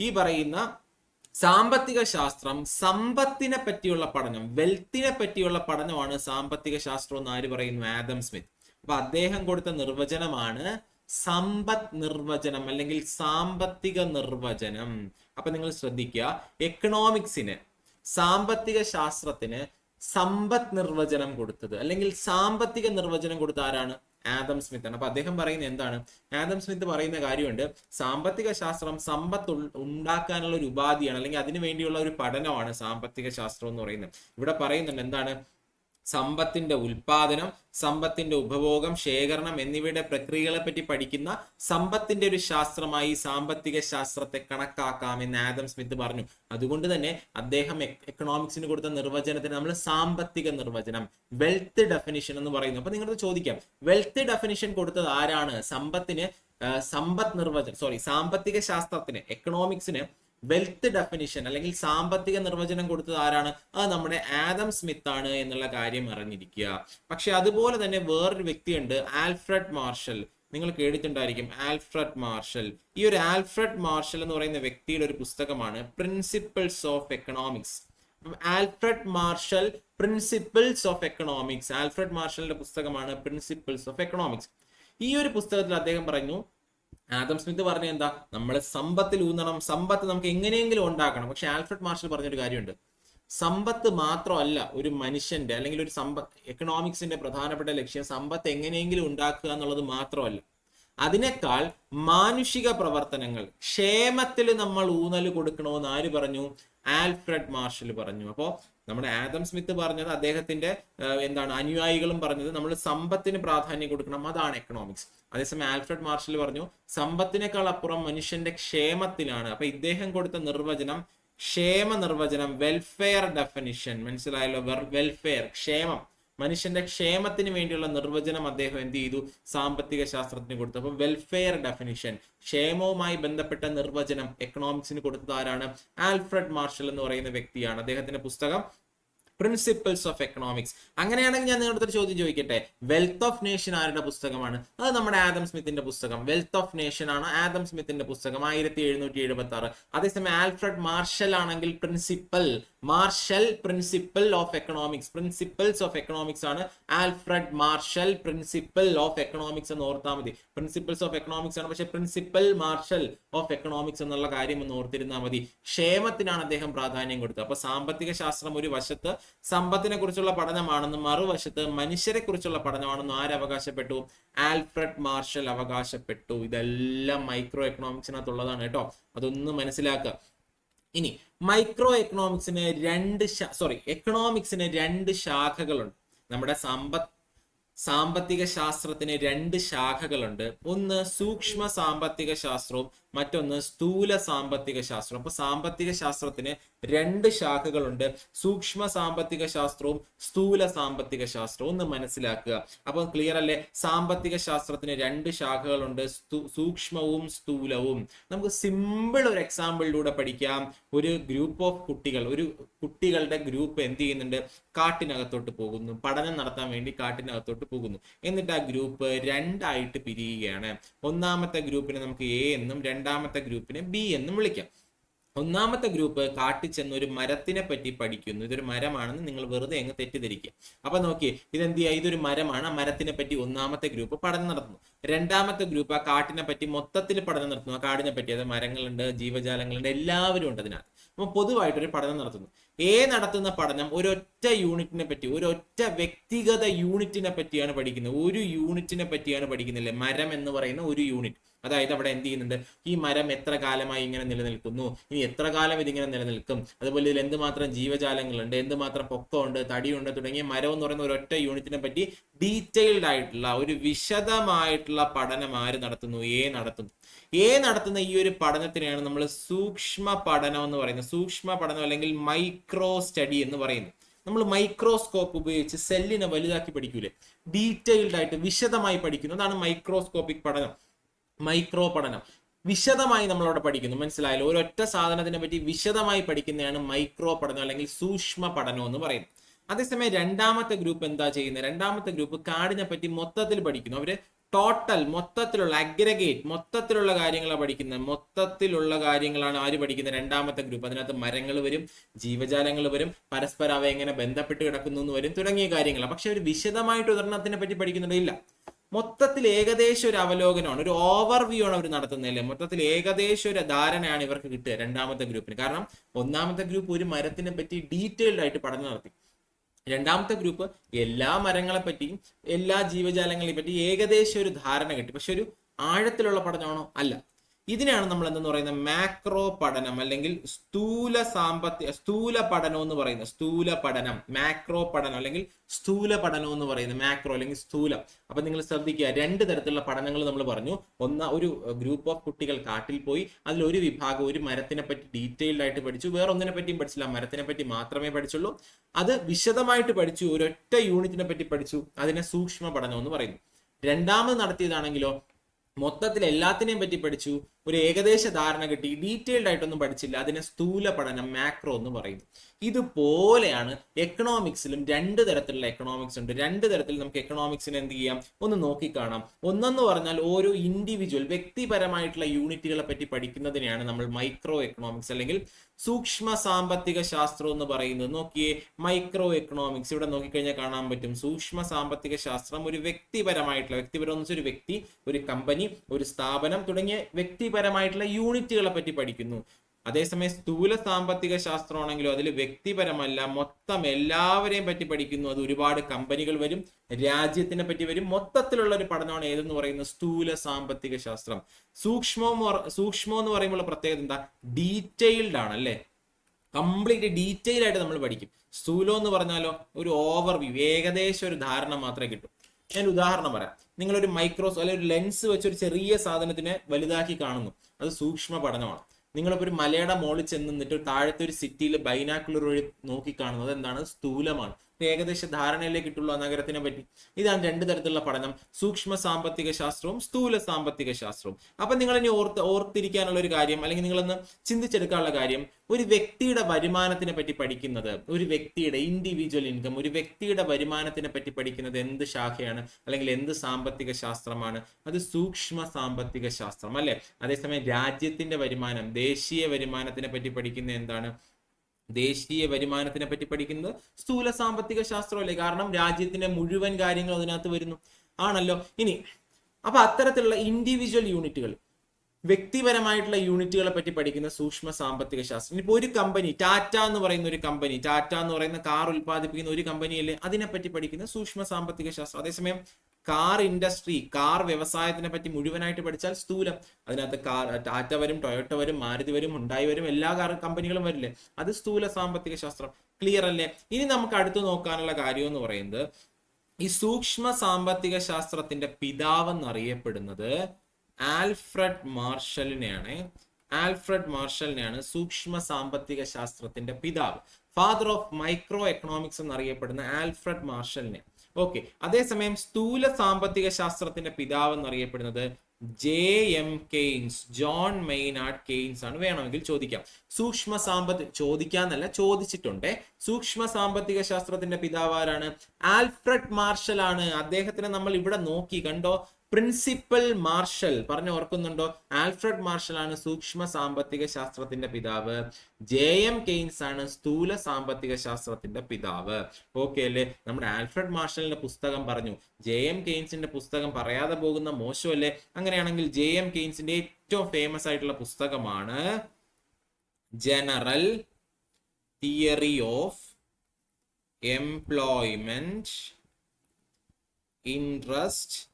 ഈ പറയുന്ന സാമ്പത്തിക ശാസ്ത്രം സമ്പത്തിനെ പറ്റിയുള്ള പഠനം വെൽത്തിനെ പറ്റിയുള്ള പഠനമാണ് സാമ്പത്തിക ശാസ്ത്രം എന്ന് ആര് പറയുന്നു? Adam Smith. അപ്പൊ അദ്ദേഹം കൊടുത്ത നിർവചനമാണ് സമ്പത് നിർവചനം അല്ലെങ്കിൽ സാമ്പത്തിക നിർവചനം. അപ്പൊ നിങ്ങൾ ശ്രദ്ധിക്കുക. എക്കണോമിക്സിന് സാമ്പത്തിക ശാസ്ത്രത്തിന് സമ്പത് നിർവചനം കൊടുത്തത് അല്ലെങ്കിൽ സാമ്പത്തിക നിർവചനം കൊടുത്ത ആരാണ്? ആദം സ്മിത്ത് ആണ്. അപ്പൊ അദ്ദേഹം പറയുന്നത് എന്താണ്? ആദം സ്മിത്ത് പറയുന്ന കാര്യമുണ്ട്. സാമ്പത്തിക ശാസ്ത്രം സമ്പത്ത് ഉണ്ടാക്കാനുള്ള ഒരു ഉപാധിയാണ് അല്ലെങ്കിൽ അതിനു വേണ്ടിയുള്ള ഒരു പഠനമാണ് സാമ്പത്തിക ശാസ്ത്രം എന്ന് പറയുന്നത്. ഇവിടെ പറയുന്നുണ്ട് എന്താണ്? സമ്പത്തിന്റെ ഉൽപാദനം സമ്പത്തിന്റെ ഉപഭോഗം ശേഖരണം എന്നിവയുടെ പ്രക്രിയകളെ പറ്റി പഠിക്കുന്ന സമ്പത്തിന്റെ ഒരു ശാസ്ത്രമായി സാമ്പത്തിക ശാസ്ത്രത്തെ കണക്കാക്കാമെന്ന് ആദം സ്മിത്ത് പറഞ്ഞു. അതുകൊണ്ട് തന്നെ അദ്ദേഹം എക്കണോമിക്സിന് കൊടുത്ത നിർവചനത്തിന് നമ്മൾ സാമ്പത്തിക നിർവചനം വെൽത്ത് ഡെഫിനിഷൻ എന്ന് പറയുന്നു. അപ്പൊ നിങ്ങൾക്ക് ചോദിക്കാം വെൽത്ത് ഡെഫിനിഷൻ കൊടുത്തത് ആരാണ്? സമ്പത്തിന് സമ്പത്ത് നിർവചനം സോറി സാമ്പത്തിക ശാസ്ത്രത്തിന് എക്കണോമിക്സിന് വെൽത്ത് ഡെഫിനിഷൻ അല്ലെങ്കിൽ സാമ്പത്തിക നിർവചനം കൊടുത്തത് ആരാണ്? അത് നമ്മുടെ ആദം സ്മിത്ത് ആണ് എന്നുള്ള കാര്യം അറിഞ്ഞിരിക്കുക. പക്ഷെ അതുപോലെ തന്നെ വേറൊരു വ്യക്തിയുണ്ട് ആൽഫ്രഡ് മാർഷൽ. നിങ്ങൾ കേട്ടിട്ടുണ്ടായിരിക്കും ആൽഫ്രഡ് മാർഷൽ. ഈ ഒരു ആൽഫ്രഡ് മാർഷൽ എന്ന് പറയുന്ന വ്യക്തിയുടെ ഒരു പുസ്തകമാണ് principles of economics Alfred Marshall principles of economics Alfred മാർഷലിന്റെ പുസ്തകമാണ് പ്രിൻസിപ്പിൾസ് ഓഫ് എക്കണോമിക്സ് ഈ ഒരു പുസ്തകത്തിൽ അദ്ദേഹം പറഞ്ഞു ആദം സ്മിത്ത് പറഞ്ഞ എന്താ? നമ്മൾ സമ്പത്തിൽ ഊന്നണം. സമ്പത്ത് നമുക്ക് എങ്ങനെയെങ്കിലും ഉണ്ടാക്കണം. പക്ഷെ ആൽഫ്രഡ് മാർഷൽ പറഞ്ഞൊരു കാര്യമുണ്ട്. സമ്പത്ത് മാത്രമല്ല ഒരു മനുഷ്യന്റെ അല്ലെങ്കിൽ ഒരു സമ്പത്ത് എക്കണോമിക്സിന്റെ പ്രധാനപ്പെട്ട ലക്ഷ്യം സമ്പത്ത് എങ്ങനെയെങ്കിലും ഉണ്ടാക്കുക എന്നുള്ളത് മാത്രമല്ല. അതിനേക്കാൾ മാനുഷിക പ്രവർത്തനങ്ങൾ ക്ഷേമത്തിൽ നമ്മൾ ഊന്നൽ കൊടുക്കണമെന്ന് ആര് പറഞ്ഞു? ആൽഫ്രഡ് മാർഷൽ പറഞ്ഞു. അപ്പോ നമ്മുടെ ആദം സ്മിത്ത് പറഞ്ഞത് അദ്ദേഹത്തിന്റെ എന്താണ് അനുയായികളും പറഞ്ഞത് നമ്മൾ സമ്പത്തിന് പ്രാധാന്യം കൊടുക്കണം. അതാണ് എക്കണോമിക്സ് അതേസമയം ആൽഫ്രഡ് മാർഷൽ പറഞ്ഞു സമ്പത്തിനേക്കാൾ അപ്പുറം മനുഷ്യന്റെ ക്ഷേമത്തിലാണ്. അപ്പൊ ഇദ്ദേഹം കൊടുത്ത നിർവചനം ക്ഷേമ നിർവചനം വെൽഫെയർ ഡെഫിനിഷൻ മനസ്സിലായല്ലോ? വെൽഫെയർ ക്ഷേമം. മനുഷ്യന്റെ ക്ഷേമത്തിന് വേണ്ടിയുള്ള നിർവചനം അദ്ദേഹം എന്ത് ചെയ്തു? സാമ്പത്തിക ശാസ്ത്രത്തിന് കൊടുത്തു. അപ്പൊ വെൽഫെയർ ഡെഫിനിഷൻ ക്ഷേമവുമായി ബന്ധപ്പെട്ട നിർവചനം എക്കണോമിക്സിന് കൊടുത്തത് ആരാണ്? ആൽഫ്രഡ് മാർഷൽ എന്ന് പറയുന്ന വ്യക്തിയാണ്. അദ്ദേഹത്തിന്റെ പുസ്തകം പ്രിൻസിപ്പിൾസ് ഓഫ് എക്കണോമിക്സ് അങ്ങനെയാണെങ്കിൽ ഞാൻ നിങ്ങളുടെ ഒരു ചോദ്യം ചോദിക്കട്ടെ? വെൽത്ത് ഓഫ് നേഷൻ ആരുടെ പുസ്തകമാണ്? അത് നമ്മുടെ ആദം സ്മിത്തിന്റെ പുസ്തകം. വെൽത്ത് ഓഫ് നേഷൻ ആണ്? ആദം സ്മിത്തിന്റെ പുസ്തകം. ആയിരത്തി എഴുന്നൂറ്റി എഴുപത്തി ആറ് അതേസമയം ആൽഫ്രഡ് മാർഷൽ ആണെങ്കിൽ principal Marshall principle of economics principles of economics ആണ് Alfred Marshall principle of economics എന്ന് ഓർത്താൽ മതി. പ്രിൻസിപ്പിൾസ് ഓഫ് എക്കണോമിക്സ് ആണ്. പക്ഷെ പ്രിൻസിപ്പൽ മാർഷൽ ഓഫ് എക്കണോമിക്സ് എന്നുള്ള കാര്യം ഒന്ന് ഓർത്തിരുന്നാൽ മതി. ക്ഷേമത്തിനാണ് അദ്ദേഹം പ്രാധാന്യം കൊടുത്തത്. അപ്പൊ സാമ്പത്തിക ശാസ്ത്രം ഒരു വശത്ത് സമ്പത്തിനെ കുറിച്ചുള്ള പഠനമാണെന്നും മറുവശത്ത് മനുഷ്യരെ കുറിച്ചുള്ള പഠനമാണെന്നും ആര് അവകാശപ്പെട്ടു? ആൽഫ്രഡ് മാർഷൽ അവകാശപ്പെട്ടു. ഇതെല്ലാം മൈക്രോ എക്കണോമിക്സിനകത്തുള്ളതാണ് കേട്ടോ. അതൊന്ന് മനസ്സിലാക്കുക. ഇനി മൈക്രോ എക്കണോമിക്സിന് രണ്ട് സോറി എക്കണോമിക്സിന് രണ്ട് ശാഖകളുണ്ട്. നമ്മുടെ സമ്പത്ത് സാമ്പത്തിക ശാസ്ത്രത്തിന് രണ്ട് ശാഖകളുണ്ട്. ഒന്ന് സൂക്ഷ്മ സാമ്പത്തിക ശാസ്ത്രവും മറ്റൊന്ന് സ്ഥൂല സാമ്പത്തിക ശാസ്ത്രം അപ്പൊ സാമ്പത്തിക ശാസ്ത്രത്തിന് രണ്ട് ശാഖകളുണ്ട്. സൂക്ഷ്മ സാമ്പത്തിക ശാസ്ത്രവും സ്ഥൂല സാമ്പത്തിക ശാസ്ത്രവും. ഒന്ന് മനസ്സിലാക്കുക. അപ്പൊ ക്ലിയർ അല്ലേ? സാമ്പത്തിക ശാസ്ത്രത്തിന് രണ്ട് ശാഖകളുണ്ട്. സൂക്ഷ്മവും സ്ഥൂലവും. നമുക്ക് സിമ്പിൾ ഒരു എക്സാമ്പിളിലൂടെ പഠിക്കാം. ഒരു ഗ്രൂപ്പ് ഓഫ് കുട്ടികൾ ഒരു കുട്ടികളുടെ ഗ്രൂപ്പ് എന്ത് ചെയ്യുന്നുണ്ട്? കാട്ടിനകത്തോട്ട് പോകുന്നു. പഠനം നടത്താൻ വേണ്ടി കാട്ടിനകത്തോട്ട് പോകുന്നു. എന്നിട്ട് ആ ഗ്രൂപ്പ് രണ്ടായിട്ട് പിരിയുകയാണ്. ഒന്നാമത്തെ ഗ്രൂപ്പിനെ നമുക്ക് എ എന്നും രണ്ടാമത്തെ ഗ്രൂപ്പിനെ ബി എന്നും വിളിക്കാം. ഒന്നാമത്തെ ഗ്രൂപ്പ് കാട്ടിൽ ചെന്ന് ഒരു മരത്തിനെ പറ്റി പഠിക്കുന്നു. ഇതൊരു മരമാണെന്ന് നിങ്ങൾ വെറുതെ അങ്ങ് തെറ്റിദ്ധരിക്കുക. അപ്പൊ നോക്കി ഇതെന്ത് ചെയ്യുക? ഇതൊരു മരമാണ്. ആ മരത്തിനെ പറ്റി ഒന്നാമത്തെ ഗ്രൂപ്പ് പഠനം നടത്തുന്നു. രണ്ടാമത്തെ ഗ്രൂപ്പ് ആ കാട്ടിനെ പറ്റി മൊത്തത്തിൽ പഠനം നടത്തുന്നു. ആ കാടിനെ പറ്റി അത് മരങ്ങളുണ്ട് ജീവജാലങ്ങളുണ്ട് എല്ലാവരും ഉണ്ട് അതിനകത്ത്. അപ്പൊ പൊതുവായിട്ടൊരു പഠനം നടത്തുന്നു. എ നടത്തുന്ന പഠനം ഒരൊറ്റ യൂണിറ്റിനെ പറ്റി ഒരൊറ്റ വ്യക്തിഗത യൂണിറ്റിനെ പറ്റിയാണ് പഠിക്കുന്നത്. ഒരു യൂണിറ്റിനെ പറ്റിയാണ് പഠിക്കുന്നില്ലേ? മരം എന്ന് പറയുന്ന ഒരു യൂണിറ്റ് അതായത് അവിടെ എന്ത് ചെയ്യുന്നുണ്ട്? ഈ മരം എത്ര കാലമായി ഇങ്ങനെ നിലനിൽക്കുന്നു? ഇനി എത്ര കാലം ഇതിങ്ങനെ നിലനിൽക്കും? അതുപോലെ ഇതിൽ എന്തുമാത്രം ജീവജാലങ്ങളുണ്ട്? എന്തുമാത്രം പൊക്കമുണ്ട്? തടിയുണ്ട്? തുടങ്ങിയ മരം എന്ന് പറയുന്ന ഒരൊറ്റ യൂണിറ്റിനെ പറ്റി ഡീറ്റെയിൽഡ് ആയിട്ടുള്ള ഒരു വിശദമായിട്ടുള്ള പഠനം ആര് നടത്തുന്നു? ഏ നടത്തുന്നു. ഏ നടത്തുന്ന ഈ ഒരു പഠനത്തിനെയാണ് നമ്മൾ സൂക്ഷ്മ പഠനം എന്ന് പറയുന്നത്. സൂക്ഷ്മ പഠനം അല്ലെങ്കിൽ മൈക്രോ സ്റ്റഡി എന്ന് പറയുന്നത്. നമ്മൾ മൈക്രോസ്കോപ്പ് ഉപയോഗിച്ച് സെല്ലിനെ വലുതാക്കി പഠിക്കൂലേ? ഡീറ്റെയിൽഡ് ആയിട്ട് വിശദമായി പഠിക്കുന്നു. അതാണ് മൈക്രോസ്കോപ്പിക് പഠനം. മൈക്രോ പഠനം. വിശദമായി നമ്മളവിടെ പഠിക്കുന്നു. മനസ്സിലായാലും ഒരൊറ്റ സാധനത്തിനെ പറ്റി വിശദമായി പഠിക്കുന്നതാണ് മൈക്രോ പഠനം അല്ലെങ്കിൽ സൂക്ഷ്മ പഠനം എന്ന് പറയുന്നത്. അതേസമയം രണ്ടാമത്തെ ഗ്രൂപ്പ് എന്താ ചെയ്യുന്നത്? രണ്ടാമത്തെ ഗ്രൂപ്പ് കാടിനെ പറ്റി മൊത്തത്തിൽ പഠിക്കുന്നു. അവർ ടോട്ടൽ മൊത്തത്തിലുള്ള അഗ്രഗേറ്റ് മൊത്തത്തിലുള്ള കാര്യങ്ങളാണ് പഠിക്കുന്നത്. മൊത്തത്തിലുള്ള കാര്യങ്ങളാണ് ആര് പഠിക്കുന്നത്? രണ്ടാമത്തെ ഗ്രൂപ്പ്. അതിനകത്ത് മരങ്ങൾ വരും ജീവജാലങ്ങൾ വരും പരസ്പരം അവ എങ്ങനെ ബന്ധപ്പെട്ട് കിടക്കുന്നു എന്ന് വരും തുടങ്ങിയ കാര്യങ്ങളാണ് പക്ഷെ അവർ വിശദമായിട്ട് ഉദാഹരണത്തിനെ പറ്റി പഠിക്കുന്നുണ്ടില്ല മൊത്തത്തിൽ ഏകദേശം ഒരു അവലോകനമാണ് ഒരു ഓവർവ്യൂ ആണ് അവർ നടത്തുന്നതല്ലേ മൊത്തത്തിൽ ഏകദേശം ഒരു ധാരണയാണ് ഇവർക്ക് കിട്ടുക രണ്ടാമത്തെ ഗ്രൂപ്പിന്. കാരണം ഒന്നാമത്തെ ഗ്രൂപ്പ് ഒരു മരത്തിനെ പറ്റി ഡീറ്റെയിൽഡ് ആയിട്ട് പഠനം നടത്തി. രണ്ടാമത്തെ ഗ്രൂപ്പ് എല്ലാ മരങ്ങളെ പറ്റിയും എല്ലാ ജീവജാലങ്ങളെ പറ്റി ഏകദേശം ഒരു ധാരണ കിട്ടി. പക്ഷെ ഒരു ആഴത്തിലുള്ള പഠനമാണോ? അല്ല. ഇതിനാണ് നമ്മൾ എന്തെന്ന് പറയുന്നത്? മാക്രോ പഠനം അല്ലെങ്കിൽ സ്ഥൂല സാമ്പത്തിക സ്ഥൂല പഠനം എന്ന് പറയുന്നത്. സ്ഥൂല പഠനം. മാക്രോ പഠനം അല്ലെങ്കിൽ സ്ഥൂല പഠനം എന്ന് പറയുന്നത്. മാക്രോ അല്ലെങ്കിൽ സ്ഥൂലം. അപ്പൊ നിങ്ങൾ ശ്രദ്ധിക്കുക രണ്ട് തരത്തിലുള്ള പഠനങ്ങൾ നമ്മൾ പറഞ്ഞു. ഒന്ന് ഒരു ഗ്രൂപ്പ് ഓഫ് കുട്ടികൾ കാട്ടിൽ പോയി അതിൽ ഒരു വിഭാഗം ഒരു മരത്തിനെ പറ്റി ഡീറ്റെയിൽഡ് ആയിട്ട് പഠിച്ചു. വേറെ ഒന്നിനെ പറ്റിയും പഠിച്ചില്ല. മരത്തിനെ പറ്റി മാത്രമേ പഠിച്ചുള്ളൂ. അത് വിശദമായിട്ട് പഠിച്ചു. ഒരൊറ്റ യൂണിറ്റിനെ പറ്റി പഠിച്ചു. അതിനെ സൂക്ഷ്മ പഠനം എന്ന് പറയുന്നു. രണ്ടാമത് നടത്തിയതാണെങ്കിലോ മൊത്തത്തിൽ എല്ലാത്തിനെയും പറ്റി പഠിച്ചു. ഒരു ഏകദേശ ധാരണ കിട്ടി. ഡീറ്റെയിൽഡ് ആയിട്ടൊന്നും പഠിച്ചില്ല. അതിനെ സ്ഥൂല പഠനം മാക്രോ എന്ന് പറയും. ഇതുപോലെയാണ് എക്കണോമിക്സിലും രണ്ട് തരത്തിലുള്ള എക്കണോമിക്സ് ഉണ്ട്. രണ്ട് തരത്തിൽ നമുക്ക് എക്കണോമിക്സിന് എന്ത് ചെയ്യാം? ഒന്ന് നോക്കിക്കാണാം ഒന്നെന്ന് പറഞ്ഞാൽ ഓരോ ഇൻഡിവിജ്വൽ വ്യക്തിപരമായിട്ടുള്ള യൂണിറ്റുകളെ പറ്റി പഠിക്കുന്നതിനെയാണ് നമ്മൾ മൈക്രോ എക്കണോമിക്സ് അല്ലെങ്കിൽ സൂക്ഷ്മ സാമ്പത്തിക ശാസ്ത്രം എന്ന് പറയുന്നത്. നോക്കിയേ മൈക്രോ എക്കണോമിക്സ് ഇവിടെ നോക്കിക്കഴിഞ്ഞാൽ കാണാൻ പറ്റും. സൂക്ഷ്മ സാമ്പത്തിക ശാസ്ത്രം ഒരു വ്യക്തിപരമായിട്ടുള്ള വ്യക്തിപരം എന്ന് വെച്ചാൽ ഒരു വ്യക്തി ഒരു കമ്പനി ഒരു സ്ഥാപനം തുടങ്ങിയ വ്യക്തിപരമായിട്ടുള്ള യൂണിറ്റുകളെ പറ്റി പഠിക്കുന്നു. അതേസമയം സ്ഥൂല സാമ്പത്തിക ശാസ്ത്രമാണെങ്കിലോ അതിൽ വ്യക്തിപരമല്ല മൊത്തം എല്ലാവരെയും പറ്റി പഠിക്കുന്നു. അത് ഒരുപാട് കമ്പനികൾ വരും രാജ്യത്തിനെ പറ്റി വരും. മൊത്തത്തിലുള്ള ഒരു പഠനമാണ് ഏതെന്ന് പറയുന്നത് സ്ഥൂല സാമ്പത്തിക ശാസ്ത്രം. സൂക്ഷ്മം സൂക്ഷ്മം എന്ന് പറയുമ്പോൾ പ്രത്യേകത എന്താ? ഡീറ്റെയിൽഡ് ആണ് അല്ലേ? കംപ്ലീറ്റ് ഡീറ്റെയിൽ ആയിട്ട് നമ്മൾ പഠിക്കും. സ്ഥൂലം എന്ന് പറഞ്ഞാലോ ഒരു ഓവർവ്യൂ ഏകദേശം ഒരു ധാരണ മാത്രമേ കിട്ടും. ഞാൻ ഉദാഹരണം പറയാം. നിങ്ങളൊരു മൈക്രോസ് അല്ലെങ്കിൽ ഒരു ലെൻസ് വെച്ച് ഒരു ചെറിയ സാധനത്തിനെ വലുതാക്കി കാണുന്നു. അത് സൂക്ഷ്മ പഠനമാണ്. നിങ്ങളിപ്പോ ഒരു മലയുടെ മുകളിൽ ചെന്ന് നിന്നിട്ട് താഴത്തെ ഒരു സിറ്റിയിൽ ബൈനാക്കുലർ വഴി നോക്കി കാണുന്നത് എന്താണ്? സ്ഥൂലമാണ്. ഏകദേശ ധാരണയിലേക്ക് കിട്ടുള്ളൂ നഗരത്തിനെ പറ്റി. ഇതാണ് രണ്ട് തരത്തിലുള്ള പഠനം. സൂക്ഷ്മ സാമ്പത്തിക ശാസ്ത്രവും സ്ഥൂല സാമ്പത്തിക ശാസ്ത്രവും. അപ്പൊ നിങ്ങൾ ഇനി ഓർത്ത് ഓർത്തിരിക്കാനുള്ള ഒരു കാര്യം അല്ലെങ്കിൽ നിങ്ങളൊന്ന് ചിന്തിച്ചെടുക്കാനുള്ള കാര്യം ഒരു വ്യക്തിയുടെ വരുമാനത്തിനെ പറ്റി പഠിക്കുന്നത് ഒരു വ്യക്തിയുടെ ഇൻഡിവിജ്വൽ ഇൻകം ഒരു വ്യക്തിയുടെ വരുമാനത്തിനെ പറ്റി പഠിക്കുന്നത് എന്ത് ശാഖയാണ് അല്ലെങ്കിൽ എന്ത് സാമ്പത്തിക ശാസ്ത്രമാണ്? അത് സൂക്ഷ്മ സാമ്പത്തിക ശാസ്ത്രം അല്ലെ? അതേസമയം രാജ്യത്തിന്റെ വരുമാനം ദേശീയ വരുമാനത്തിനെ പറ്റി പഠിക്കുന്ന എന്താണ്? ദേശീയ വരുമാനത്തിനെ പറ്റി പഠിക്കുന്നത് സ്ഥൂല സാമ്പത്തിക ശാസ്ത്രമല്ലേ? കാരണം രാജ്യത്തിന്റെ മുഴുവൻ കാര്യങ്ങൾ അതിനകത്ത് വരുന്നു. ആണല്ലോ? ഇനി അപ്പൊ അത്തരത്തിലുള്ള ഇൻഡിവിജ്വൽ യൂണിറ്റുകൾ വ്യക്തിപരമായിട്ടുള്ള യൂണിറ്റുകളെ പറ്റി പഠിക്കുന്ന സൂക്ഷ്മ സാമ്പത്തിക ശാസ്ത്രം. ഇനിയിപ്പോ ഒരു കമ്പനി ടാറ്റ എന്ന് പറയുന്ന ഒരു കമ്പനി ടാറ്റ എന്ന് പറയുന്ന കാർ ഉൽപ്പാദിപ്പിക്കുന്ന ഒരു കമ്പനിയല്ലേ അതിനെപ്പറ്റി പഠിക്കുന്ന സൂക്ഷ്മ സാമ്പത്തിക ശാസ്ത്രം. അതേസമയം കാർ ഇൻഡസ്ട്രി കാർ വ്യവസായത്തിനെ പറ്റി മുഴുവനായിട്ട് പഠിച്ചാൽ സ്ഥൂലം. അതിനകത്ത് കാർ ടാറ്റ വരും ടൊയോട്ട വരും മാരുതി വരും ഉണ്ടായി വരും എല്ലാ കാർ കമ്പനികളും വരില്ലേ? അത് സ്ഥൂല സാമ്പത്തിക ശാസ്ത്രം. ക്ലിയർ അല്ലേ? ഇനി നമുക്ക് അടുത്ത് നോക്കാനുള്ള കാര്യം എന്ന് പറയുന്നത് ഈ സൂക്ഷ്മ സാമ്പത്തിക ശാസ്ത്രത്തിന്റെ പിതാവ് എന്നറിയപ്പെടുന്നത് ആൽഫ്രഡ് മാർഷലിനെയാണ്. ആൽഫ്രഡ് മാർഷലിനെയാണ് സൂക്ഷ്മ സാമ്പത്തിക ശാസ്ത്രത്തിന്റെ പിതാവ്. ഫാദർ ഓഫ് മൈക്രോ എക്കണോമിക്സ് എന്നറിയപ്പെടുന്ന ആൽഫ്രഡ് മാർഷലിനെ. ഓക്കെ അതേസമയം സ്ഥൂല സാമ്പത്തിക ശാസ്ത്രത്തിന്റെ പിതാവ് എന്നറിയപ്പെടുന്നത് J M Keynes. John Maynard Keynes ആണ് വേണമെങ്കിൽ ചോദിക്കാം. സൂക്ഷ്മ സാമ്പത്തിക ചോദിക്കാന്നല്ല ചോദിച്ചിട്ടുണ്ട്. സൂക്ഷ്മ സാമ്പത്തിക ശാസ്ത്രത്തിന്റെ പിതാവ് ആരാണ്? ആൽഫ്രഡ് മാർഷൽ ആണ്. അദ്ദേഹത്തിനെ നമ്മൾ ഇവിടെ നോക്കി കണ്ടോ? പ്രിൻസിപ്പൽ മാർഷൽ പറഞ്ഞ ഓർക്കുന്നുണ്ടോ ആൽഫ്രഡ് മാർഷൽ ആണ് സൂക്ഷ്മ സാമ്പത്തിക ശാസ്ത്രത്തിന്റെ പിതാവ്. ജെ എം കെയ്ൻസ് ആണ് സ്ഥൂല സാമ്പത്തിക ശാസ്ത്രത്തിന്റെ പിതാവ്. ഓക്കെ അല്ലേ? നമ്മുടെ ആൽഫ്രഡ് മാർഷലിന്റെ പുസ്തകം പറഞ്ഞു. ജെ എം കെയ്ൻസിന്റെ പുസ്തകം പറയാതെ പോകുന്ന മോശമല്ലേ? അങ്ങനെയാണെങ്കിൽ ജെ എം കെയ്ൻസിന്റെ ഏറ്റവും ഫേമസ് ആയിട്ടുള്ള പുസ്തകമാണ് general theory of employment interest